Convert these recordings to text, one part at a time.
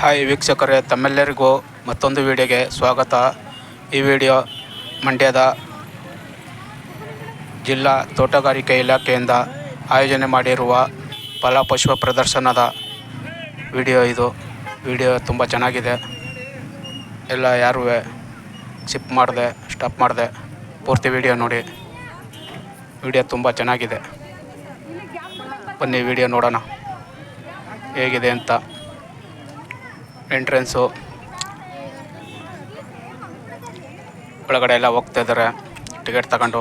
Hi ವೀಕ್ಷಕರೇ, ತಮ್ಮೆಲ್ಲರಿಗೂ ಮತ್ತೊಂದು ವಿಡಿಯೋಗೆ ಸ್ವಾಗತ. ಈ ವಿಡಿಯೋ ಮಂಡ್ಯದ ಜಿಲ್ಲಾ ತೋಟಗಾರಿಕೆ ಇಲಾಖೆಯಿಂದ ಆಯೋಜನೆ ಮಾಡಿರುವ ಫಲಪುಷ್ಪ ಪ್ರದರ್ಶನದ ವಿಡಿಯೋ ಇದು. ವಿಡಿಯೋ ತುಂಬ ಚೆನ್ನಾಗಿದೆ. ಎಲ್ಲ ಯಾರೂ ಸಿಪ್ ಮಾಡಿದೆ, ಸ್ಟಾಪ್ ಮಾಡಿದೆ ಪೂರ್ತಿ ವಿಡಿಯೋ ನೋಡಿ. ವಿಡಿಯೋ ತುಂಬ ಚೆನ್ನಾಗಿದೆ. ಬನ್ನಿ ವಿಡಿಯೋ ನೋಡೋಣ. ಹೇಗಿದೆ ಅಂತ. ಎಂಟ್ರೆನ್ಸು. ಒಳಗಡೆ ಎಲ್ಲ ಹೋಗ್ತಾ ಇದ್ದಾರೆ. ಟಿಕೆಟ್ ತಗೊಂಡು.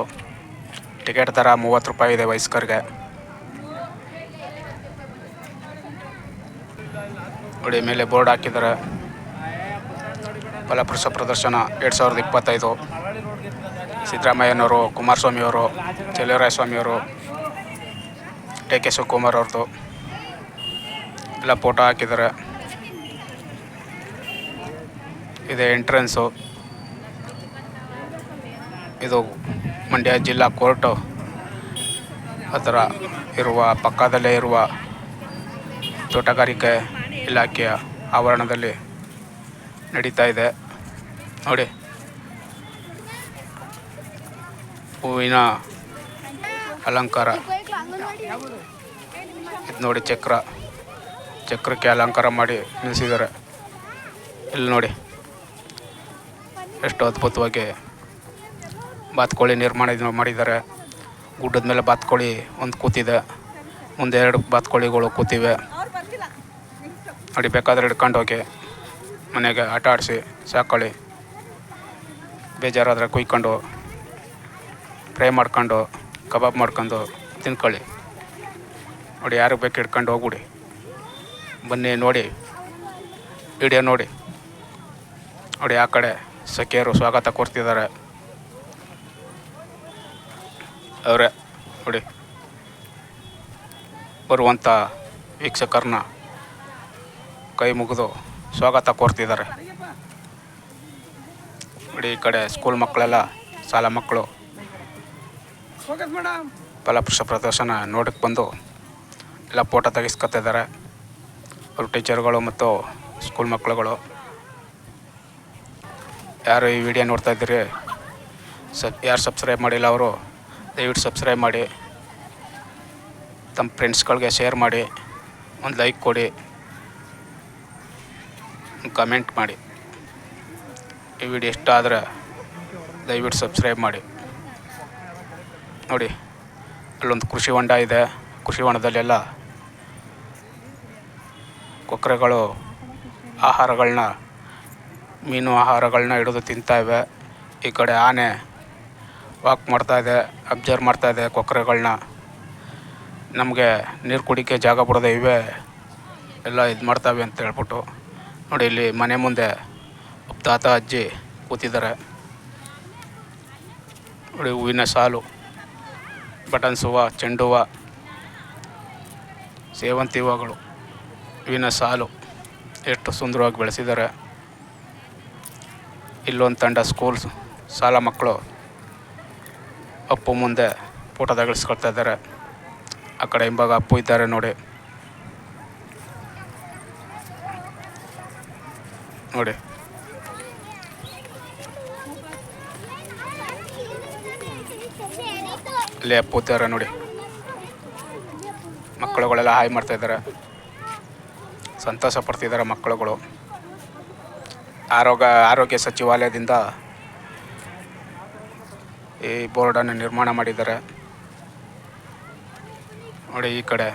ಟಿಕೆಟ್ ದರ ಮೂವತ್ತು ರೂಪಾಯಿ ಇದೆ ವಯಸ್ಕರಿಗೆ. ನೋಡಿ ಮೇಲೆ ಬೋರ್ಡ್ ಹಾಕಿದ್ದಾರೆ. ಫಲಪುರುಷ ಪ್ರದರ್ಶನ ಎರಡು ಸಾವಿರದ ಇಪ್ಪತ್ತೈದು. ಸಿದ್ದರಾಮಯ್ಯನವರು, ಕುಮಾರಸ್ವಾಮಿಯವರು ಚೆಲ್ಲರಾಯಸ್ವಾಮಿಯವರು ಡಿ ಕೆ ಶಿವಕುಮಾರ್ ಅವ್ರದ್ದು. ಎಲ್ಲ ಫೋಟೋ ಹಾಕಿದ್ದಾರೆ. ಇದೆ ಎಂಟ್ರೆನ್ಸು. ಇದು ಮಂಡ್ಯ ಜಿಲ್ಲಾ ಕೋರ್ಟು. ಹತ್ತಿರ ಇರುವ ಪಕ್ಕದಲ್ಲೇ ಇರುವ ತೋಟಗಾರಿಕೆ ಇಲಾಖೆಯ ಆವರಣದಲ್ಲಿ ನಡೀತಾ ಇದೆ. ನೋಡಿ. ಹೂವಿನ ಅಲಂಕಾರ. ಇದು ನೋಡಿ ಚಕ್ರ. ಚಕ್ರಕ್ಕೆ ಅಲಂಕಾರ ಮಾಡಿ ನಿಲ್ಲಿಸಿದ್ದಾರೆ ಇಲ್ಲಿ ನೋಡಿ. ಎಷ್ಟು ಅದ್ಭುತವಾಗಿ ಬಾತ್ಕೋಳಿ ನಿರ್ಮಾಣ ಮಾಡಿದ್ದಾರೆ. ಗುಡ್ಡದ ಮೇಲೆ ಬಾತ್ಕೋಳಿ ಒಂದು ಕೂತಿದೆ. ಮುಂದೆ ಎರಡು ಬಾತ್ಕೋಳಿಗಳು ಕೂತಿವೆ. ನೋಡಿ ಬೇಕಾದ್ರೆ ಹಿಡ್ಕೊಂಡು ಹೋಗಿ. ಮನೆಗೆ ಆಟ ಆಡಿಸಿ ಸಾಕೊಳ್ಳಿ ಬೇಜಾರಾದರೆ ಕುಯ್ಕೊಂಡು, ಫ್ರೈ ಮಾಡ್ಕೊಂಡು, ಕಬಾಬ್ ಮಾಡ್ಕೊಂಡು ತಿನ್ಕೊಳ್ಳಿ. ನೋಡಿ ಯಾರಿಗೆ ಬೇಕು ಹಿಡ್ಕೊಂಡು ಹೋಗ್ಬಿಡಿ. ಬನ್ನಿ ನೋಡಿ. ವಿಡಿಯೋ ನೋಡಿ. ನೋಡಿ ಆ ಕಡೆ. ಸಖಿಯರು ಸ್ವಾಗತ ಕೋರ್ತಿದ್ದಾರೆ ಅವರೇ ನೋಡಿ. ಬರುವಂಥ ವೀಕ್ಷಕರನ್ನ ಕೈ ಮುಗಿದು ಸ್ವಾಗತ ಕೋರ್ತಿದ್ದಾರೆ ನೋಡಿ ಈ ಕಡೆ ಸ್ಕೂಲ್ ಮಕ್ಕಳೆಲ್ಲ ಶಾಲಾ ಮಕ್ಕಳು ಫಲಪುರುಷ ಪ್ರದರ್ಶನ ನೋಡಕ್ಕೆ ಬಂದು ಎಲ್ಲ ಫೋಟೋ ತೆಗಿಸ್ಕೊತಿದ್ದಾರೆ. ಅವ್ರ ಟೀಚರ್ಗಳು ಮತ್ತು ಸ್ಕೂಲ್ ಮಕ್ಕಳುಗಳು. ಯಾರು ಈ ವಿಡಿಯೋ ನೋಡ್ತಾ ಇದ್ದೀರಿ, ಸಬ್, ಯಾರು ಸಬ್ಸ್ಕ್ರೈಬ್ ಮಾಡಿಲ್ಲ ಅವರು, ದಯವಿಟ್ಟು ಸಬ್ಸ್ಕ್ರೈಬ್ ಮಾಡಿ. ತಮ್ಮ ಫ್ರೆಂಡ್ಸ್ಗಳಿಗೆ ಶೇರ್ ಮಾಡಿ, ಒಂದು ಲೈಕ್ ಕೊಡಿ ಕಮೆಂಟ್ ಮಾಡಿ. ಈ ವಿಡಿಯೋ ಇಷ್ಟ ಆದರೆ ದಯವಿಟ್ಟು ಸಬ್ಸ್ಕ್ರೈಬ್ ಮಾಡಿ. ನೋಡಿ, ಅಲ್ಲೊಂದು ಕೃಷಿ ಹೊಂಡ ಇದೆ, ಕೃಷಿ ಹೊಂಡದಲ್ಲೆಲ್ಲ ಕೊಕ್ಕರೆಗಳು ಆಹಾರಗಳನ್ನ ಮೀನು ಆಹಾರಗಳನ್ನ ಹಿಡಿದು ತಿಂತಾಯಿವೆ ಈ ಕಡೆ ಆನೆ ವಾಕ್ ಮಾಡ್ತಾಯಿದೆ ಅಬ್ಸರ್ವ್ ಮಾಡ್ತಾಯಿದೆ ಕೊಕ್ಕರೆಗಳನ್ನ ನಮಗೆ ನೀರು ಕುಡಿಕೆ ಜಾಗ ಬಿಡದೆ ಇವೆ. ಎಲ್ಲ ಇದು ಮಾಡ್ತಾವೆ ಅಂತ ಹೇಳ್ಬಿಟ್ಟು ನೋಡಿ ಇಲ್ಲಿ ಮನೆ ಮುಂದೆ ತಾತ, ಅಜ್ಜಿ ಕೂತಿದ್ದಾರೆ. ನೋಡಿ ಹೂವಿನ ಸಾಲು ಬಟನ್ಸ್ ಹೂವು ಚೆಂಡು ಹೂವು, ಸೇವಂತಿ ಹೂವುಗಳು, ಹೂವಿನ ಸಾಲು ಎಷ್ಟು ಸುಂದರವಾಗಿ ಬೆಳೆಸಿದ್ದಾರೆ. ಇಲ್ಲೊಂದು ತಂಡ ಸ್ಕೂಲ್ಸ್ ಶಾಲಾ ಮಕ್ಕಳು ಅಪ್ಪು ಮುಂದೆ ಫೋಟೋ ತಗಲ್ಸ್ಕೊಳ್ತಾ ಇದ್ದಾರೆ. ಆ ಕಡೆ ಹಿಂಭಾಗ ಅಪ್ಪು ಇದ್ದಾರೆ ನೋಡಿ. ನೋಡಿ. ಅಲ್ಲಿ ಅಪ್ಪು ಇದ್ದಾರೆ ನೋಡಿ. ಮಕ್ಕಳುಗಳೆಲ್ಲ ಹಾಯ್ ಮಾಡ್ತಾ ಇದ್ದಾರೆ. ಸಂತೋಷ ಪಡ್ತಿದ್ದಾರೆ ಮಕ್ಕಳುಗಳು. ಆರೋಗ್ಯ ಆರೋಗ್ಯ ಸಚಿವಾಲಯದಿಂದ ಈ ಬೋರ್ಡನ್ನು ನಿರ್ಮಾಣ ಮಾಡಿದ್ದಾರೆ. ನೋಡಿ ಈ ಕಡೆ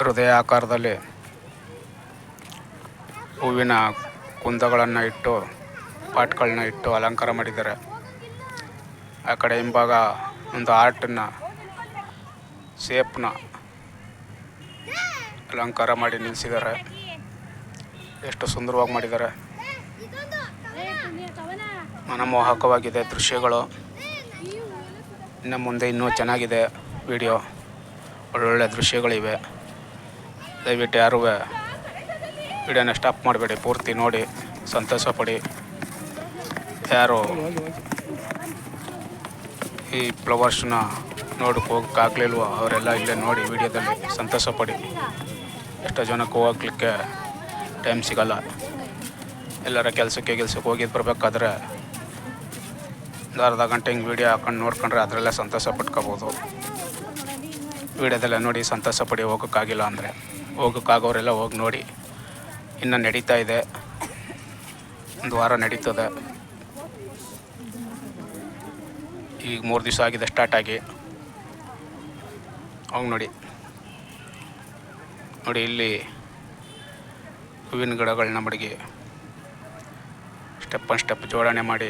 ಹೃದಯ ಆಕಾರದಲ್ಲಿ ಹೂವಿನ ಕುಂದಗಳನ್ನು ಇಟ್ಟು, ಪಾಟ್ಗಳನ್ನ ಇಟ್ಟು ಅಲಂಕಾರ ಮಾಡಿದ್ದಾರೆ. ಆ ಕಡೆ ಹಿಂಭಾಗ ಒಂದು ಆರ್ಟನ್ನು ಸೇಪ್ನ ಅಲಂಕಾರ ಮಾಡಿ ನಿಲ್ಲಿಸಿದ್ದಾರೆ ಎಷ್ಟು ಸುಂದರವಾಗಿ ಮಾಡಿದ್ದಾರೆ. ಮನಮೋಹಕವಾಗಿದೆ ದೃಶ್ಯಗಳು. ಇನ್ನು ಮುಂದೆ ಇನ್ನೂ ಚೆನ್ನಾಗಿದೆ ವಿಡಿಯೋ. ಒಳ್ಳೊಳ್ಳೆ ದೃಶ್ಯಗಳಿವೆ. ದಯವಿಟ್ಟು ಯಾರೂ ವಿಡಿಯೋನ ಸ್ಟಾಪ್ ಮಾಡಬೇಡಿ, ಪೂರ್ತಿ ನೋಡಿ ಸಂತೋಷ ಪಡಿ ಯಾರು ಈ ಫ್ಲವರ್ಸ್ನ ನೋಡಕ್ಕೆ ಹೋಗೋಕ್ಕಾಗಲಿಲ್ವೋ ಅವರೆಲ್ಲ ಇಲ್ಲೇ ನೋಡಿ ವಿಡಿಯೋದಲ್ಲಿ ಸಂತೋಷ ಪಡಿ ಎಷ್ಟೋ ಜನಕ್ಕೆ ಹೋಗ್ಲಿಕ್ಕೆ ಟೈಮ್ ಸಿಗಲ್ಲ. ಎಲ್ಲರ ಕೆಲಸಕ್ಕೆ ಗಿಲ್ಸಕ್ಕೆ ಹೋಗಿದ್ದು ಬರಬೇಕಾದ್ರೆ ಒಂದು ಅರ್ಧ ಗಂಟೆ ಹಿಂಗೆ ವೀಡಿಯೋ ಹಾಕೊಂಡು ನೋಡ್ಕೊಂಡ್ರೆ ಅದರಲ್ಲೇ ಸಂತೋಷ ಪಟ್ಕೋಬೋದು. ವೀಡಿಯೋದೆಲ್ಲ ನೋಡಿ ಸಂತೋಷ ಪಡಿ, ಹೋಗೋಕ್ಕಾಗಿಲ್ಲ ಅಂದರೆ. ಹೋಗೋಕ್ಕಾಗೋರೆಲ್ಲ ಹೋಗಿ ನೋಡಿ. ಇನ್ನು ನಡೀತಾ ಇದೆ. ಒಂದು ವಾರ ನಡೀತದೆ. ಈಗ ಮೂರು ದಿವಸ ಆಗಿದೆ ಸ್ಟಾರ್ಟ್ ಆಗಿ. ಅವಾಗ ನೋಡಿ. ನೋಡಿ ಇಲ್ಲಿ ಹೂವಿನ ಗಿಡಗಳನ್ನ ಮಡಗಿ ಸ್ಟೆಪ್ ಆನ್ ಸ್ಟೆಪ್ ಜೋಡಣೆ ಮಾಡಿ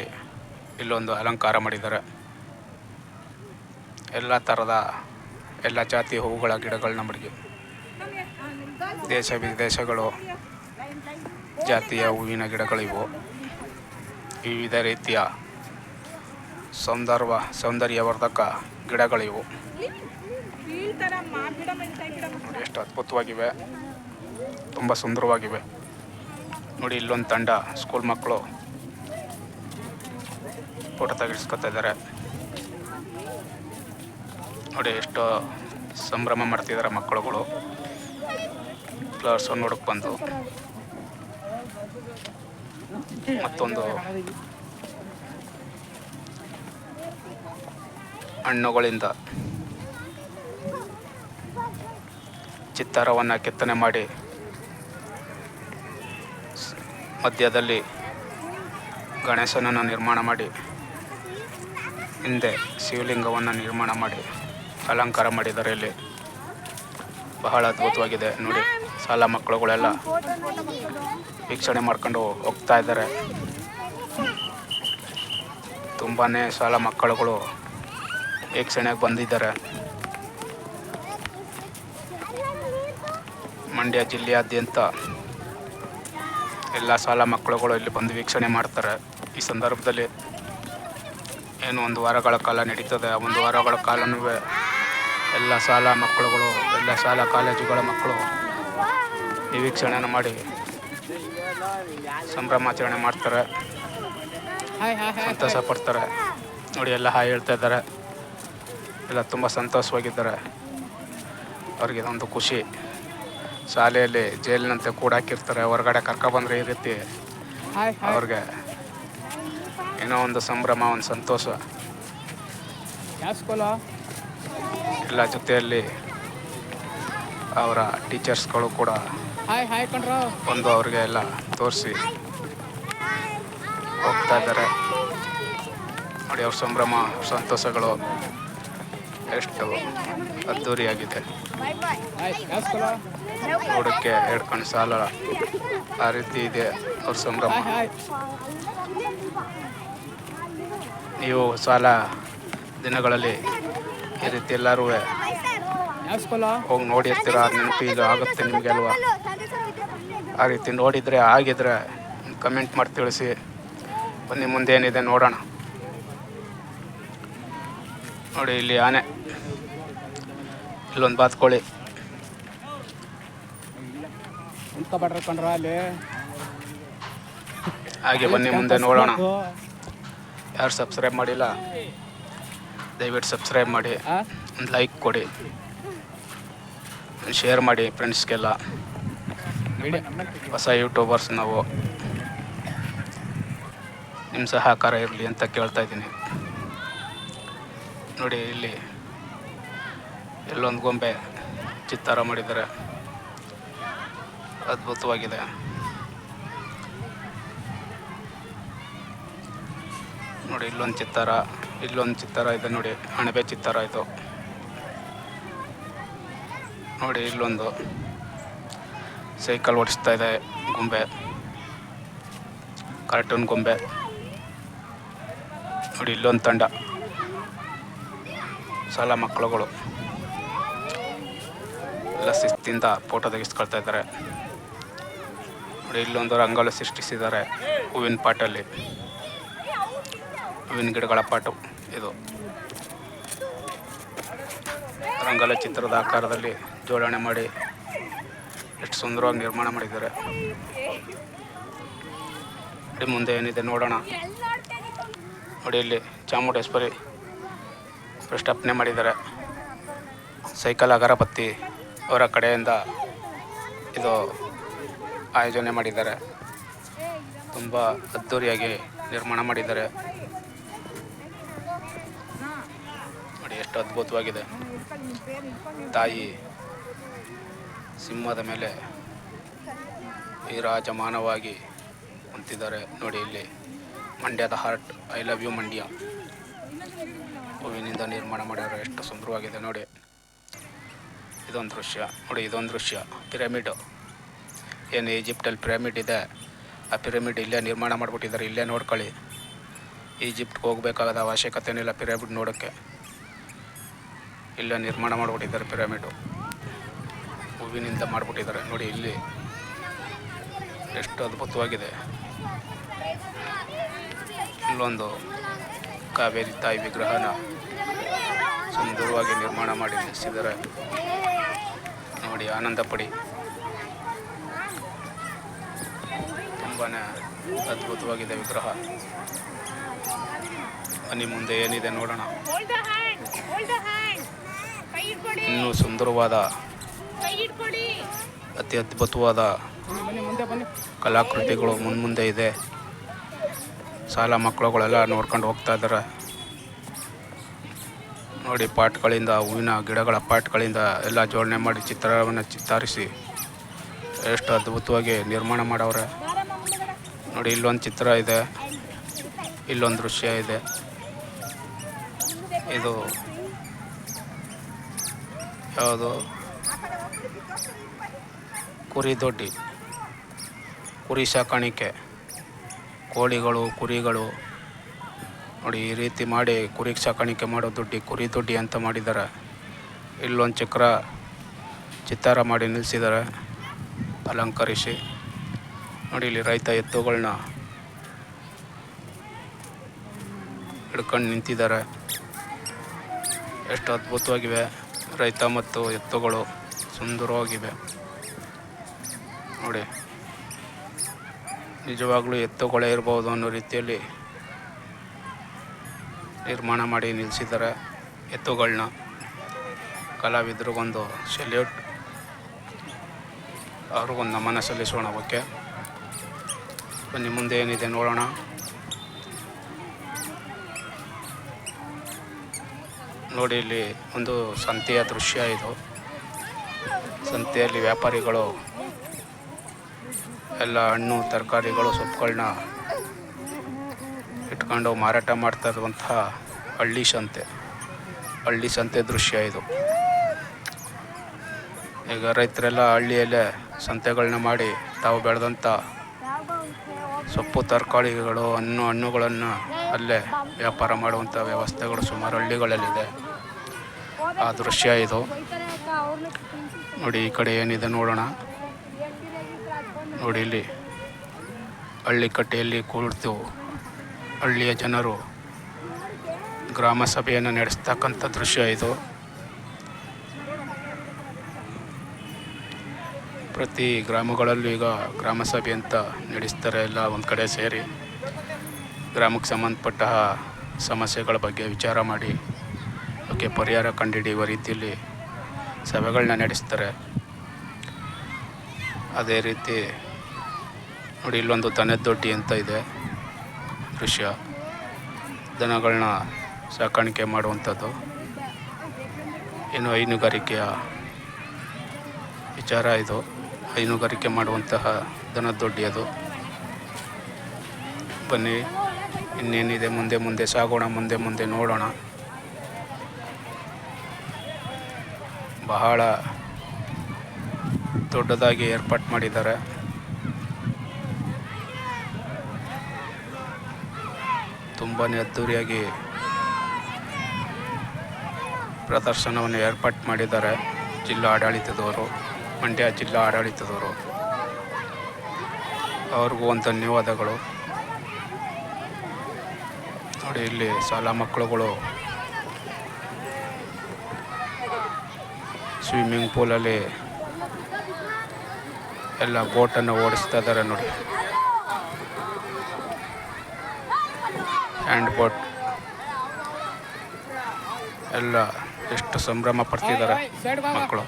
ಇಲ್ಲೊಂದು ಅಲಂಕಾರ ಮಾಡಿದ್ದಾರೆ. ಎಲ್ಲ ಥರದ ಎಲ್ಲ ಜಾತಿ ಹೂವುಗಳ ಗಿಡಗಳನ್ನ ಮಡಗಿ ದೇಶ ವಿದೇಶಗಳು ಜಾತಿಯ ಹೂವಿನ ಗಿಡಗಳಿವು ವಿವಿಧ ರೀತಿಯ ಸೌಂದರ್ವ ಸೌಂದರ್ಯವರ್ಧಕ ಗಿಡಗಳಿವು. ಎಷ್ಟು ಅದ್ಭುತವಾಗಿವೆ. ತುಂಬ ಸುಂದರವಾಗಿವೆ. ನೋಡಿ, ಇಲ್ಲೊಂದು ತಂಡ ಸ್ಕೂಲ್ ಮಕ್ಕಳು ಫೋಟೋ ತೆಗೆಸ್ಕೊತಾ ಇದ್ದಾರೆ. ನೋಡಿ, ಎಷ್ಟು ಸಂಭ್ರಮ ಮಾಡ್ತಿದ್ದಾರೆ ಮಕ್ಕಳುಗಳು. ಫ್ಲವರ್ಸ್ ನೋಡಕ್ಕೆ ಬಂದು. ಮತ್ತೊಂದು ಹಣ್ಣುಗಳಿಂದ ಚಿತ್ತಾರವನ್ನು ಕೆತ್ತನೆ ಮಾಡಿ ಮಧ್ಯದಲ್ಲಿ ಗಣೇಶನನ್ನು ನಿರ್ಮಾಣ ಮಾಡಿ, ಹಿಂದೆ ಶಿವಲಿಂಗವನ್ನು ನಿರ್ಮಾಣ ಮಾಡಿ, ಅಲಂಕಾರ ಮಾಡಿದ್ದಾರೆ ಇಲ್ಲಿ. ಬಹಳ ಅದ್ಭುತವಾಗಿದೆ ನೋಡಿ. ಶಾಲಾ ಮಕ್ಕಳುಗಳೆಲ್ಲ ವೀಕ್ಷಣೆ ಮಾಡ್ಕೊಂಡು ಹೋಗ್ತಾ ಇದ್ದಾರೆ. ತುಂಬಾ ಶಾಲಾ ಮಕ್ಕಳುಗಳು ವೀಕ್ಷಣೆಗೆ ಬಂದಿದ್ದಾರೆ. ಮಂಡ್ಯ ಜಿಲ್ಲೆಯಾದ್ಯಂತ ಎಲ್ಲ ಶಾಲಾ ಮಕ್ಕಳುಗಳು ಇಲ್ಲಿ ಬಂದು ವೀಕ್ಷಣೆ ಮಾಡ್ತಾರೆ. ಈ ಸಂದರ್ಭದಲ್ಲಿ ಏನು ಒಂದು ವಾರಗಳ ಕಾಲ ನಡೀತದೆ. ಒಂದು ವಾರಗಳ ಕಾಲನೂ ಎಲ್ಲ ಶಾಲಾ ಮಕ್ಕಳುಗಳು, ಎಲ್ಲ ಶಾಲಾ ಕಾಲೇಜುಗಳ ಮಕ್ಕಳು ಈ ವೀಕ್ಷಣೆಯನ್ನು ಮಾಡಿ ಸಂಭ್ರಮಾಚರಣೆ ಮಾಡ್ತಾರೆ. ಸಂತೋಷ ಪಡ್ತಾರೆ. ನೋಡಿ, ಎಲ್ಲ ಹಾಯ್ ಹೇಳ್ತಾ ಇದ್ದಾರೆ. ಎಲ್ಲ ತುಂಬ ಸಂತೋಷವಾಗಿದ್ದಾರೆ. ಅವ್ರಿಗೆ ಇದೊಂದು ಖುಷಿ. ಶಾಲೆಯಲ್ಲಿ ಜೈಲಿನಂತೆ ಕೂಡ ಹಾಕಿರ್ತಾರೆ ಹೊರಗಡೆ ಕರ್ಕೊಬಂದ್ರೆ ಈ ರೀತಿ ಅವ್ರಿಗೆ ಏನೋ ಒಂದು ಸಂಭ್ರಮ ಒಂದು ಸಂತೋಷ. ಎಲ್ಲ ಜೊತೆಯಲ್ಲಿ ಅವರ ಟೀಚರ್ಸ್ಗಳು ಕೂಡ ಒಂದು ಅವ್ರಿಗೆ ಎಲ್ಲ ತೋರಿಸಿ ಹೋಗ್ತಾ ಇದ್ದಾರೆ. ನೋಡಿ ಅವ್ರ ಸಂಭ್ರಮ ಸಂತೋಷಗಳು ಎಷ್ಟು ಅದ್ಧೂರಿಯಾಗಿದೆ ಹಾಯ್ ಹಿಡ್ಕೊಂಡು ಸಾಲ ಆ ರೀತಿ ಇದೆ ಅವ್ರ ಸಂಭ್ರಮ. ನೀವು ಸಾಲ ದಿನಗಳಲ್ಲಿ ಈ ರೀತಿ ಎಲ್ಲರೂ ಹೋಗಿ ನೋಡಿರ್ತೀರ ನೆನಪು ಈಗ ಆಗುತ್ತೆ ನಿಮಗೆ ಅಲ್ವಾ? ಆ ರೀತಿ ನೋಡಿದರೆ, ಆಗಿದ್ರೆ ಕಮೆಂಟ್ ಮಾಡಿ ತಿಳಿಸಿ. ಬನ್ನಿ ಮುಂದೆ ಏನಿದೆ ನೋಡೋಣ. ನೋಡಿ, ಇಲ್ಲಿ ಆನೆ. ಇಲ್ಲೊಂದು ಬಡ್ರ ಕಂಡ್ರ ಅಲ್ಲಿ? ಹಾಗೆ ಬನ್ನಿ ಮುಂದೆ ನೋಡೋಣ. ಯಾರು ಸಬ್ಸ್ಕ್ರೈಬ್ ಮಾಡಿಲ್ಲ? ದಯವಿಟ್ಟು ಸಬ್ಸ್ಕ್ರೈಬ್ ಮಾಡಿ. ಒಂದು ಲೈಕ್ ಕೊಡಿ. ಶೇರ್ ಮಾಡಿ ಫ್ರೆಂಡ್ಸ್ಗೆಲ್ಲ ಹೊಸ ಯೂಟ್ಯೂಬರ್ಸ್ ನಾವು. ನಿಮ್ಮ ಸಹಕಾರ ಇರಲಿ ಅಂತ ಕೇಳ್ತಾ ಇದ್ದೀನಿ. ನೋಡಿ ಇಲ್ಲಿ ಎಲ್ಲೊಂದು ಗೊಂಬೆ ಚಿತ್ತಾರ ಮಾಡಿದ್ದಾರೆ. ಅದ್ಭುತವಾಗಿದೆ. ನೋಡಿ, ಇಲ್ಲೊಂದು ಚಿತ್ತಾರ ಇಲ್ಲೊಂದು ಚಿತ್ತಾರ ಇದೆ ನೋಡಿ, ಅಣಬೆ ಚಿತ್ತಾರ ಇದು. ನೋಡಿ, ಇಲ್ಲೊಂದು ಸೈಕಲ್ ಓಡಿಸ್ತಾ ಇದೆ ಗೊಂಬೆ, ಕಾರ್ಟೂನ್ ಗೊಂಬೆ. ನೋಡಿ, ಇಲ್ಲೊಂದು ತಂಡ ಸಾಲ ಮಕ್ಕಳುಗಳು. ಎಲ್ಲ ಶಿಸ್ತಿಂದ ಫೋಟೋ ತೆಗೆಸ್ಕೊಳ್ತಾ ಇದ್ದಾರೆ. ನೋಡಿ ಇಲ್ಲೊಂದು ರಂಗೋಲಿ ಸೃಷ್ಟಿಸಿದ್ದಾರೆ ಹೂವಿನ ಪಾಟಲ್ಲಿ. ಹೂವಿನ ಗಿಡಗಳ ಪಾಟು ಇದು. ರಂಗೋಲಿ ಚಿತ್ರದ ಆಕಾರದಲ್ಲಿ ಜೋಡಣೆ ಮಾಡಿ ಎಷ್ಟು ಸುಂದರವಾಗಿ ನಿರ್ಮಾಣ ಮಾಡಿದ್ದಾರೆ. ಮುಂದೆ ಏನಿದೆ ನೋಡೋಣ. ನೋಡಿ, ಇಲ್ಲಿ ಚಾಮುಂಡೇಶ್ವರಿ ಪ್ರತಿಷ್ಠಾಪನೆ ಮಾಡಿದ್ದಾರೆ. ಸೈಕಲ್ ಅಗರಬತ್ತಿ ಅವರ ಕಡೆಯಿಂದ ಇದು ಆಯೋಜನೆ ಮಾಡಿದ್ದಾರೆ. ತುಂಬ ಅದ್ದೂರಿಯಾಗಿ ನಿರ್ಮಾಣ ಮಾಡಿದ್ದಾರೆ. ನೋಡಿ ಎಷ್ಟು ಅದ್ಭುತವಾಗಿದೆ. ತಾಯಿ ಸಿಂಹದ ಮೇಲೆ ವಿರಾಜಮಾನವಾಗಿ ಕುಂತಿದ್ದಾರೆ. ನೋಡಿ ಇಲ್ಲಿ ಮಂಡ್ಯದ heart, I love you Mandya. ಹೂವಿನಿಂದ ನಿರ್ಮಾಣ ಮಾಡ್ಯಾರ ಎಷ್ಟು ಸುಂದರವಾಗಿದೆ ನೋಡಿ. ಇದೊಂದು ದೃಶ್ಯ. ನೋಡಿ, ಇದೊಂದು ದೃಶ್ಯ. ಪಿರಮಿಡ್. ಏನು ಈಜಿಪ್ಟಲ್ಲಿ ಪಿರಮಿಡ್ ಇದೆ, ಆ ಪಿರಮಿಡ್ ಇಲ್ಲೇ ನಿರ್ಮಾಣ ಮಾಡಿಬಿಟ್ಟಿದ್ದಾರೆ, ಇಲ್ಲೇ ನೋಡ್ಕೊಳ್ಳಿ. ಈಜಿಪ್ಟ್ಗೆ ಹೋಗ್ಬೇಕಾದ ಅವಶ್ಯಕತೆನಿಲ್ಲ ಪಿರಮಿಡ್ ನೋಡೋಕ್ಕೆ. ಇಲ್ಲೇ ನಿರ್ಮಾಣ ಮಾಡಿಬಿಟ್ಟಿದ್ದಾರೆ ಪಿರಮಿಡು. ಹೂವಿನಿಂದ ಮಾಡಿಬಿಟ್ಟಿದ್ದಾರೆ. ನೋಡಿ ಇಲ್ಲಿ ಎಷ್ಟು ಅದ್ಭುತವಾಗಿದೆ. ಇಲ್ಲೊಂದು ಕಾವೇರಿ ತಾಯಿ ವಿಗ್ರಹನ ಸುಂದರವಾಗಿ ನಿರ್ಮಾಣ ಮಾಡಿ ನಿಲ್ಲಿಸಿದ್ದಾರೆ. ನೋಡಿ ಆನಂದ ಪಡಿ ತುಂಬಾ ಅದ್ಭುತವಾಗಿದೆ ವಿಗ್ರಹ. ಬನ್ನಿ ಮುಂದೆ ಏನಿದೆ ನೋಡೋಣ. ಇನ್ನೂ ಸುಂದರವಾದ ಅತಿ ಅದ್ಭುತವಾದ ಕಲಾಕೃತಿಗಳು ಬನ್ನಿ ಮುಂದೆ ಬನ್ನಿ ಕಲಾಕೃತಿಗಳು ಮುಂದೆ ಇದೆ. ಶಾಲಾ ಮಕ್ಕಳುಗಳೆಲ್ಲ ನೋಡ್ಕೊಂಡು ಹೋಗ್ತಾ ಇದ್ದಾರೆ. ನೋಡಿ ಪಾಟ್ಗಳಿಂದ ಹೂವಿನ ಗಿಡಗಳ ಪಾಟ್ಗಳಿಂದ ಎಲ್ಲ ಜೋಡಣೆ ಮಾಡಿ ಚಿತ್ರವನ್ನು ಚಿತ್ತಾರಿಸಿ ಎಷ್ಟು ಅದ್ಭುತವಾಗಿ ನಿರ್ಮಾಣ ಮಾಡವ್ರೆ. ನೋಡಿ, ಇಲ್ಲೊಂದು ಚಿತ್ರ ಇದೆ. ಇಲ್ಲೊಂದು ದೃಶ್ಯ ಇದೆ. ಇದು ಯಾವುದು? ಕುರಿ ದೊಡ್ಡಿ. ಕುರಿ ಸಾಕಾಣಿಕೆ. ಕೋಳಿಗಳು, ಕುರಿಗಳು. ನೋಡಿ, ಈ ರೀತಿ ಮಾಡಿ ಕುರಿ ಸಾಕಾಣಿಕೆ ಮಾಡೋ ದುಡ್ಡಿ, ಕುರಿ ದೊಡ್ಡಿ ಅಂತ ಮಾಡಿದ್ದಾರೆ. ಇಲ್ಲೊಂದು ಚಕ್ರ ಚಿತ್ತಾರ ಮಾಡಿ ನಿಲ್ಲಿಸಿದ್ದಾರೆ ಅಲಂಕರಿಸಿ. ನೋಡಿ ಇಲ್ಲಿ ರೈತ ಎತ್ತುಗಳನ್ನ ಹಿಡ್ಕೊಂಡು ನಿಂತಿದ್ದಾರೆ. ಎಷ್ಟು ಅದ್ಭುತವಾಗಿವೆ. ರೈತ ಮತ್ತು ಎತ್ತುಗಳು ಸುಂದರವಾಗಿವೆ. ನೋಡಿ, ನಿಜವಾಗ್ಲೂ ಎತ್ತುಗಳೇ ಇರ್ಬೋದು ಅನ್ನೋ ರೀತಿಯಲ್ಲಿ ನಿರ್ಮಾಣ ಮಾಡಿ ನಿಲ್ಲಿಸಿದ್ದಾರೆ ಎತ್ತುಗಳನ್ನ ಕಲಾವಿದ್ರಿಗೊಂದು ಸೆಲ್ಯೂಟ್ ಅವ್ರಿಗೊಂದು ನಮನ ಸಲ್ಲಿಸೋಣ ಓಕೆ ಬನ್ನಿ, ಮುಂದೆ ಏನಿದೆ ನೋಡೋಣ. ನೋಡಿ, ಇಲ್ಲಿ ಒಂದು ಸಂತೆಯ ದೃಶ್ಯ ಇದು. ಸಂತೆಯಲ್ಲಿ ವ್ಯಾಪಾರಿಗಳು, ಎಲ್ಲ ಹಣ್ಣು, ತರಕಾರಿಗಳು ಸೊಪ್ಪುಗಳನ್ನ ಇಟ್ಕೊಂಡು ಮಾರಾಟ ಮಾಡ್ತಾ ಇರುವಂತಹ ಹಳ್ಳಿ ಸಂತೆ. ಹಳ್ಳಿ ಸಂತೆ ದೃಶ್ಯ ಇದು. ಈಗ ರೈತರೆಲ್ಲ ಹಳ್ಳಿಯಲ್ಲೇ ಸಂತೆಗಳನ್ನ ಮಾಡಿ ತಾವು ಬೆಳೆದಂಥ ಸೊಪ್ಪು, ತರಕಾರಿಗಳು, ಹಣ್ಣು, ಹಣ್ಣುಗಳನ್ನು ಅಲ್ಲೇ ವ್ಯಾಪಾರ ಮಾಡುವಂಥ ವ್ಯವಸ್ಥೆಗಳು ಸುಮಾರು ಹಳ್ಳಿಗಳಲ್ಲಿದೆ. ಆ ದೃಶ್ಯ ಇದು. ನೋಡಿ, ಈ ಕಡೆ ಏನಿದೆ ನೋಡೋಣ. ನೋಡಿ, ಇಲ್ಲಿ ಹಳ್ಳಿ ಕಟ್ಟೆಯಲ್ಲಿ ಕುಳಿತು ಹಳ್ಳಿಯ ಜನರು ಗ್ರಾಮ ಸಭೆಯನ್ನು ನಡೆಸ್ತಕ್ಕಂಥ ದೃಶ್ಯ ಇದು. ಪ್ರತಿ ಗ್ರಾಮಗಳಲ್ಲೂ ಈಗ ಗ್ರಾಮ ಸಭೆ ಅಂತ ನಡೆಸ್ತಾರೆ ಎಲ್ಲ ಒಂದು ಕಡೆ ಸೇರಿ. ಗ್ರಾಮಕ್ಕೆ ಸಂಬಂಧಪಟ್ಟ ಸಮಸ್ಯೆಗಳ ಬಗ್ಗೆ ವಿಚಾರ ಮಾಡಿ. ಅದಕ್ಕೆ ಪರಿಹಾರ ಕಂಡುಹಿಡಿಯುವ ರೀತಿಯಲ್ಲಿ ಸಭೆಗಳನ್ನ ನಡೆಸ್ತಾರೆ. ಅದೇ ರೀತಿ ನೋಡಿ ಇಲ್ಲೊಂದು ದನದೊಡ್ಡಿ ಅಂತ ಇದೆ ದೃಶ್ಯ. ದನಗಳನ್ನ ಸಾಕಾಣಿಕೆ ಮಾಡುವಂಥದ್ದು. ಇನ್ನು ಹೈನುಗಾರಿಕೆಯ ವಿಚಾರ ಇದು. ಹೈನುಗಾರಿಕೆ ಮಾಡುವಂತಹ ದನದೊಡ್ಡಿ ಅದು ಬನ್ನಿ, ಇನ್ನೇನಿದೆ ಮುಂದೆ ಮುಂದೆ ಸಾಗೋಣ, ಮುಂದೆ ಮುಂದೆ ನೋಡೋಣ. ಬಹಳ ದೊಡ್ಡದಾಗಿ ಏರ್ಪಾಟ್ ಮಾಡಿದ್ದಾರೆ. ತುಂಬಾ ಅದ್ದೂರಿಯಾಗಿ ಪ್ರದರ್ಶನವನ್ನು ಏರ್ಪಾಟ್ ಮಾಡಿದ್ದಾರೆ ಜಿಲ್ಲಾ ಆಡಳಿತದವರು ಮಂಡ್ಯ ಜಿಲ್ಲಾ ಆಡಳಿತದವರು, ಅವ್ರಿಗೂ ಒಂದು ಧನ್ಯವಾದಗಳು. ನೋಡಿ, ಇಲ್ಲಿ ಶಾಲಾ ಮಕ್ಕಳುಗಳು ಸ್ವಿಮ್ಮಿಂಗ್ ಪೂಲಲ್ಲಿ ಎಲ್ಲ ಬೋಟನ್ನು ಓಡಿಸ್ತಾ ಇದ್ದಾರೆ ನೋಡಿ. ಹ್ಯಾಂಡ್ ಬೋಟ್ ಎಲ್ಲ ಎಷ್ಟು ಸಂಭ್ರಮ ಪಡ್ತಿದ್ದಾರೆ ಮಕ್ಕಳು.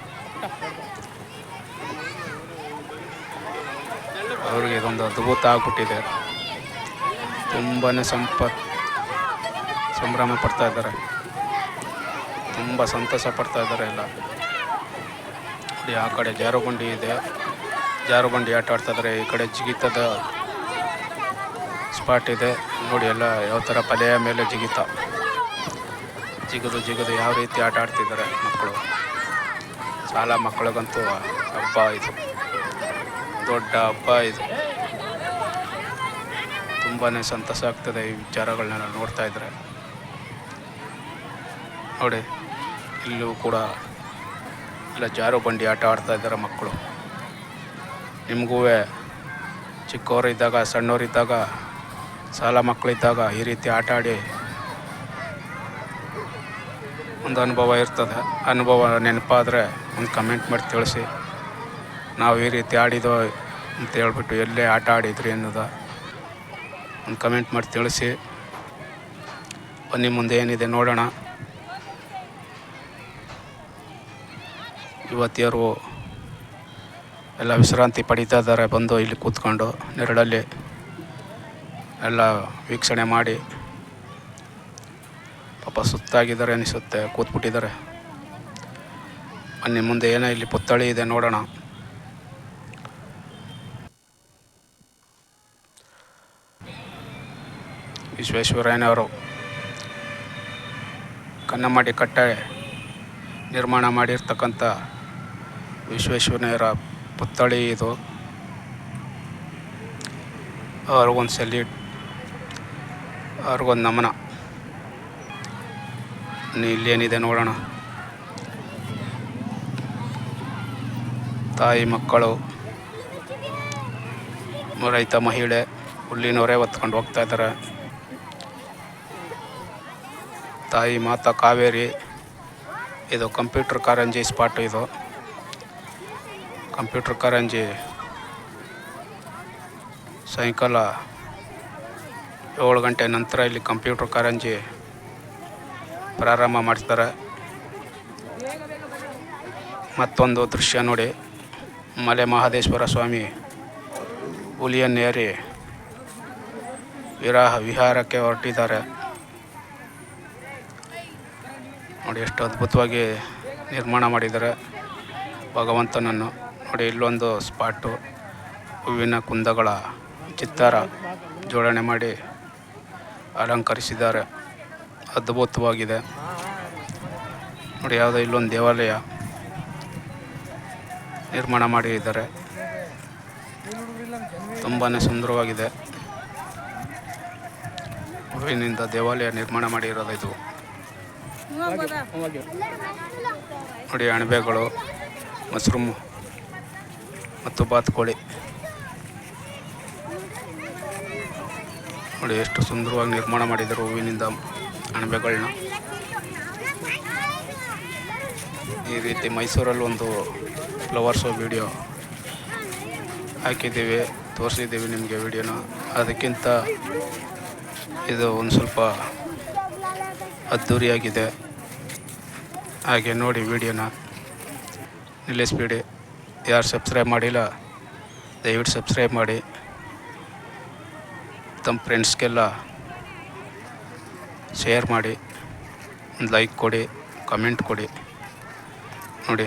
ಅವರಿಗೆ ಇದೊಂದು ಅದ್ಭುತ ಆಗ್ಬಿಟ್ಟಿದೆ. ತುಂಬಾ ಸಂಪತ್ ಸಂಭ್ರಮ ಪಡ್ತಾ ಇದ್ದಾರೆ. ತುಂಬ ಸಂತೋಷ ಪಡ್ತಾ ಇದ್ದಾರೆ ಎಲ್ಲ. ನೋಡಿ ಆ ಕಡೆ ಜಾರುಬಂಡಿ ಇದೆ. ಜಾರುಬಂಡಿ ಆಟ ಆಡ್ತಾಯಿದ್ದಾರೆ ಈ ಕಡೆ ಜಿಗಿತದ ಸ್ಪಾಟ್ ಇದೆ. ನೋಡಿ ಎಲ್ಲ ಯಾವ ಥರ ಪಲೆಯ ಮೇಲೆ ಜಿಗಿತ. ಜಿಗಿದು ಜಿಗಿದು ಯಾವ ರೀತಿ ಆಟ ಆಡ್ತಿದ್ದಾರೆ ಮಕ್ಕಳು. ಶಾಲಾ ಮಕ್ಕಳಿಗಂತೂ ಹಬ್ಬ ಇದು. ದೊಡ್ಡ ಹಬ್ಬ ಇದು. ತುಂಬಾ ಸಂತಸ ಆಗ್ತದೆ ಈ ವಿಚಾರಗಳನ್ನೆಲ್ಲ ನೋಡ್ತಾ ಇದ್ರೆ. ನೋಡಿ, ಇಲ್ಲೂ ಕೂಡ ಇಲ್ಲ ಜಾರು ಬಂಡಿ ಆಟ ಆಡ್ತಾ ಇದ್ದಾರೆ ಮಕ್ಕಳು. ನಿಮಗೂ ಚಿಕ್ಕವರಿದ್ದಾಗ, ಸಣ್ಣವರಿದ್ದಾಗ ಸಾಲ ಮಕ್ಕಳಿದ್ದಾಗ ಈ ರೀತಿ ಆಟ ಆಡಿ ಒಂದು ಅನುಭವ ಇರ್ತದೆ. ಅನುಭವ ನೆನಪಾದರೆ ಒಂದು ಕಮೆಂಟ್ ಮಾಡಿ ತಿಳಿಸಿ. ನಾವು ಈ ರೀತಿ ಆಡಿದೋ ಅಂತ ಹೇಳ್ಬಿಟ್ಟು ಎಲ್ಲೇ ಆಟ ಆಡಿದ್ರಿ ಅನ್ನೋದು ಒಂದು ಕಮೆಂಟ್ ಮಾಡಿ ತಿಳಿಸಿ. ಬನ್ನಿ, ಮುಂದೆ ಏನಿದೆ ನೋಡೋಣ. ಯುವತಿಯರು ಎಲ್ಲ ವಿಶ್ರಾಂತಿ ಪಡೀತಾ ಇದ್ದಾರೆ, ಬಂದು ಇಲ್ಲಿ ಕೂತ್ಕೊಂಡು ನೆರಳಲ್ಲಿ ಎಲ್ಲ ವೀಕ್ಷಣೆ ಮಾಡಿ. ಪಾಪ ಸುತ್ತಾಗಿದ್ದಾರೆ ಅನಿಸುತ್ತೆ, ಕೂತ್ಬಿಟ್ಟಿದ್ದಾರೆ. ಬನ್ನಿ, ಮುಂದೆ ಏನೋ ಇಲ್ಲಿ ಪುತ್ಥಳಿ ಇದೆ ನೋಡೋಣ. ವಿಶ್ವೇಶ್ವರಯ್ಯನವರು ಕನ್ನಮಾಡಿ ಕಟ್ಟೆ ನಿರ್ಮಾಣ ಮಾಡಿರ್ತಕ್ಕಂಥ ವಿಶ್ವೇಶ್ವರಯ್ಯರ ಪುತ್ಥಳಿ ಇದು. ಅವ್ರಿಗೊಂದು ಸೆಲ್ಯೂಟ್ ಅವ್ರಿಗೊಂದು ನಮನ. ಇಲ್ಲೇನಿದೆ ನೋಡೋಣ. ತಾಯಿ ಮಕ್ಕಳು, ರೈತ ಮಹಿಳೆ ಹುಲ್ಲಿನವರೇ ಹೊತ್ಕೊಂಡು ಹೋಗ್ತಾ ಇದ್ದಾರೆ. ತಾಯಿ ಮಾತಾ ಕಾವೇರಿ. ಇದು ಕಂಪ್ಯೂಟರ್ ಕಾರಂಜಿ ಸ್ಪಾಟ್ ಇದು. ಕಂಪ್ಯೂಟರ್ ಕಾರಂಜಿ ಸಾಯಂಕಾಲ ಏಳು ಗಂಟೆ ನಂತರ ಇಲ್ಲಿ ಕಂಪ್ಯೂಟರ್ ಕಾರಂಜಿ ಪ್ರಾರಂಭ ಮಾಡ್ತಾರೆ ಮತ್ತೊಂದು ದೃಶ್ಯ ನೋಡಿ. ಮಲೆ ಮಹದೇಶ್ವರ ಸ್ವಾಮಿ ಹುಲಿಯನ್ನೇರಿ ವಿರಾಹ ವಿಹಾರಕ್ಕೆ ಹೊರಟಿದ್ದಾರೆ. ನೋಡಿ ಎಷ್ಟು ಅದ್ಭುತವಾಗಿ ನಿರ್ಮಾಣ ಮಾಡಿದ್ದಾರೆ. ಭಗವಂತನನ್ನು ನೋಡಿ, ಇಲ್ಲೊಂದು ಸ್ಪಾಟು, ಹೂವಿನ ಕುಂದಗಳ, ಚಿತ್ತಾರ ಜೋಡಣೆ ಮಾಡಿ ಅಲಂಕರಿಸಿದ್ದಾರೆ. ಅದ್ಭುತವಾಗಿದೆ. ನೋಡಿ, ಯಾವುದೋ ಇಲ್ಲೊಂದು ದೇವಾಲಯ ನಿರ್ಮಾಣ ಮಾಡಿದ್ದಾರೆ. ತುಂಬಾ ಸುಂದರವಾಗಿದೆ. ಹೂವಿನಿಂದ ದೇವಾಲಯ ನಿರ್ಮಾಣ ಮಾಡಿರೋದು ಇದು. ನೋಡಿ ಅಣಬೆಗಳು, ಮಶ್ರೂಮ್ ಮತ್ತು ಬಾತುಕೋಳಿ. ನೋಡಿ ಎಷ್ಟು ಸುಂದರವಾಗಿ ನಿರ್ಮಾಣ ಮಾಡಿದರು ಹೂವಿನಿಂದ ಅಣಬೆಗಳನ್ನ ಈ ರೀತಿ ಮೈಸೂರಲ್ಲಿ ಒಂದು ಫ್ಲವರ್ಸು ವಿಡಿಯೋ ಹಾಕಿದ್ದೀವಿ, ತೋರಿಸಿದ್ದೀವಿ ನಿಮಗೆ ವಿಡಿಯೋನ. ಅದಕ್ಕಿಂತ ಇದು ಒಂದು ಸ್ವಲ್ಪ ಅದ್ಧೂರಿಯಾಗಿದೆ ಹಾಗೆ ನೋಡಿ ವಿಡಿಯೋನ. ನಿಲ್ಲಿಸ್ಬಿಡಿ ಯಾರು ಸಬ್ಸ್ಕ್ರೈಬ್ ಮಾಡಿಲ್ಲ, ದಯವಿಟ್ಟು ಸಬ್ಸ್ಕ್ರೈಬ್ ಮಾಡಿ. ತಮ್ಮ ಫ್ರೆಂಡ್ಸ್ಗೆಲ್ಲ ಶೇರ್ ಮಾಡಿ. ಒಂದು ಲೈಕ್ ಕೊಡಿ ಕಮೆಂಟ್ ಕೊಡಿ. ನೋಡಿ,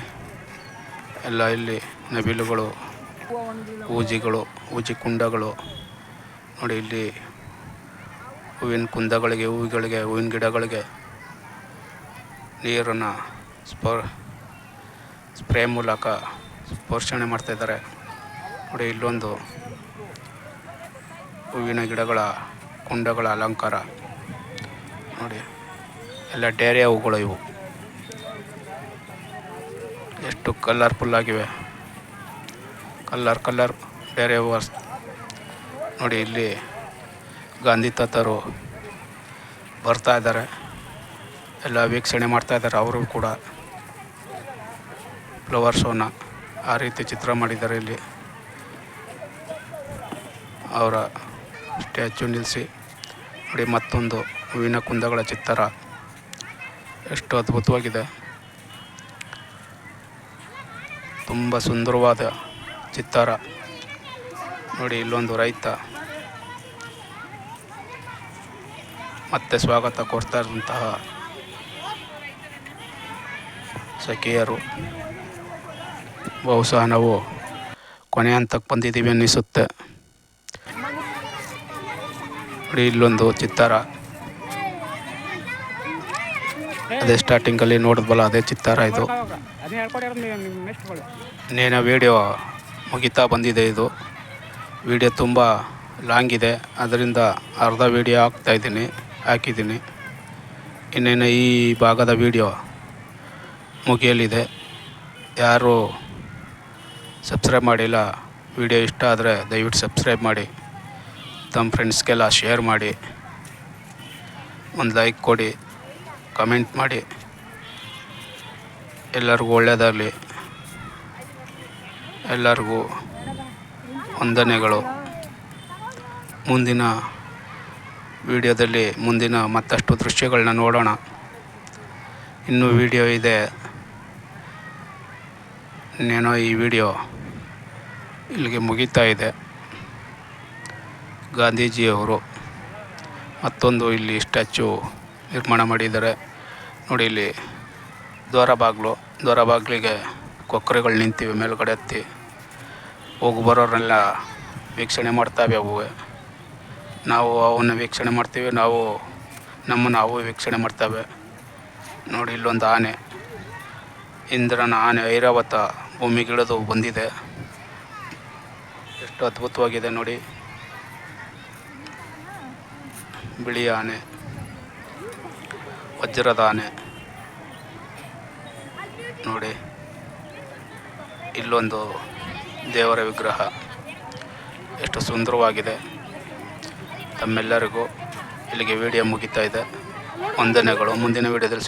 ಎಲ್ಲ ಇಲ್ಲಿ ನವಿಲುಗಳು, ಊಜಿಗಳು, ಊಜಿ ಕುಂಡಗಳು. ನೋಡಿ ಇಲ್ಲಿ ಹೂವಿನ ಕುಂದಗಳಿಗೆ, ಹೂವಿಗಳಿಗೆ, ಹೂವಿನ ಗಿಡಗಳಿಗೆ. ನೀರನ್ನು ಸ್ಪ, ಸ್ಪ್ರೇ ಮೂಲಕ ಪೋಷಣೆ ಮಾಡ್ತಾಯಿದ್ದಾರೆ ನೋಡಿ, ಇಲ್ಲೊಂದು ಹೂವಿನ ಗಿಡಗಳ ಕುಂಡಗಳ ಅಲಂಕಾರ. ನೋಡಿ, ಎಲ್ಲ ಡೇರೆ ಹೂಗಳು ಇವು. ಎಷ್ಟು ಕಲರ್ಫುಲ್ ಆಗಿವೆ. ಕಲ್ಲರ್ ಕಲ್ಲರ್ ಡೇರೆ ಹೂವು ನೋಡಿ, ಇಲ್ಲಿ ಗಾಂಧಿ ತಾತರು ಬರ್ತಾ ಇದ್ದಾರೆ. ಎಲ್ಲ ವೀಕ್ಷಣೆ ಮಾಡ್ತಾ ಇದ್ದಾರೆ. ಅವರು ಕೂಡ ಫ್ಲವರ್ ಶೋನ ಆ ರೀತಿ ಚಿತ್ರ ಮಾಡಿದ್ದಾರೆ ಇಲ್ಲಿ. ಅವರ ಸ್ಟ್ಯಾಚು ನಿಲ್ಲಿಸಿ ನೋಡಿ, ಮತ್ತೊಂದು ಹೂವಿನ ಕುಂದಗಳ ಚಿತ್ತರ ಎಷ್ಟು ಅದ್ಭುತವಾಗಿದೆ. ತುಂಬ ಸುಂದರವಾದ ಚಿತ್ತಾರ. ನೋಡಿ, ಇಲ್ಲೊಂದು ರೈತ ಮತ್ತೆ ಸ್ವಾಗತ ಕೊಡ್ತಾ ಇರುವಂತಹ ಸಖಿಯರು ಬಹುಶಃ ನಾವು ಕೊನೆ ಹಂತಕ್ಕೆ ಬಂದಿದ್ದೀವಿ ಅನ್ನಿಸುತ್ತೆ. ನೋಡಿ, ಇಲ್ಲೊಂದು ಚಿತ್ತಾರ. ಅದೇ ಸ್ಟಾರ್ಟಿಂಗಲ್ಲಿ ನೋಡಿದ್ವಲ್ಲ, ಅದೇ ಚಿತ್ತಾರ ಇದು. ನೇನ ವೀಡಿಯೋ ಮುಗಿತಾ ಬಂದಿದೆ ಇದು. ವಿಡಿಯೋ ತುಂಬ ಲಾಂಗ್ ಇದೆ. ಅದರಿಂದ ಅರ್ಧ ವಿಡಿಯೋ ಹಾಕ್ತಾಯಿದ್ದೀನಿ ಹಾಕಿದ್ದೀನಿ. ಇನ್ನೇನು ಈ ಭಾಗದ ವೀಡಿಯೋ ಮುಗಿಯಲಿದೆ. ಯಾರು ಸಬ್ಸ್ಕ್ರೈಬ್ ಮಾಡಿಲ್ಲ ವಿಡಿಯೋ ಇಷ್ಟ ಆದರೆ ದಯವಿಟ್ಟು ಸಬ್ಸ್ಕ್ರೈಬ್ ಮಾಡಿ. ತಮ್ಮ ಫ್ರೆಂಡ್ಸ್ಗೆಲ್ಲ ಶೇರ್ ಮಾಡಿ. ಒಂದು ಲೈಕ್ ಕೊಡಿ ಕಮೆಂಟ್ ಮಾಡಿ. ಎಲ್ಲರಿಗೂ ಒಳ್ಳೆಯದಾಗಲಿ ಎಲ್ಲರಿಗೂ ವಂದನೆಗಳು. ಮುಂದಿನ ವಿಡಿಯೋದಲ್ಲಿ ಮುಂದಿನ ಮತ್ತಷ್ಟು ದೃಶ್ಯಗಳನ್ನ ನೋಡೋಣ. ಇನ್ನೂ ವಿಡಿಯೋ ಇದೆ. ಇನ್ನೇನೋ ಈ ವಿಡಿಯೋ ಇಲ್ಲಿಗೆ ಮುಗೀತಾ ಇದೆ. ಗಾಂಧೀಜಿಯವರು ಮತ್ತೊಂದು ಇಲ್ಲಿ ಸ್ಟ್ಯಾಚು ನಿರ್ಮಾಣ ಮಾಡಿದ್ದಾರೆ. ನೋಡಿ ಇಲ್ಲಿ ದ್ವಾರ ಬಾಗಿಲು ದ್ವಾರ ಬಾಗಿಲಿಗೆ ಕೊಕ್ಕರೆಗಳು ನಿಂತಿವೆ, ಮೇಲುಗಡೆ ಹತ್ತಿ. ಹೋಗಿ ಬರೋರೆಲ್ಲ ವೀಕ್ಷಣೆ ಮಾಡ್ತಾವೆ ಅವು. ನಾವು ಅವನ್ನ ವೀಕ್ಷಣೆ ಮಾಡ್ತೀವಿ, ನಾವು ನಮ್ಮನ್ನು ಅವು ವೀಕ್ಷಣೆ ಮಾಡ್ತವೆ. ನೋಡಿ ಇಲ್ಲೊಂದು ಆನೆ. ಇಂದ್ರನ ಆನೆ ಐರಾವತ ಭೂಮಿಗಿಳಿದು ಬಂದಿದೆ. ಎಷ್ಟು ಅದ್ಭುತವಾಗಿದೆ ನೋಡಿ. ಬಿಳಿ ಆನೆ. ವಜ್ರದ ಆನೆ. ನೋಡಿ. ಇಲ್ಲೊಂದು ದೇವರ ವಿಗ್ರಹ. ಎಷ್ಟು ಸುಂದರವಾಗಿದೆ. ತಮ್ಮೆಲ್ಲರಿಗೂ ಇಲ್ಲಿಗೆ ವಿಡಿಯೋ ಮುಗಿತಾ ಇದೆ. ವಂದನೆಗಳು. ಮುಂದಿನ ವಿಡಿಯೋದಲ್ಲಿ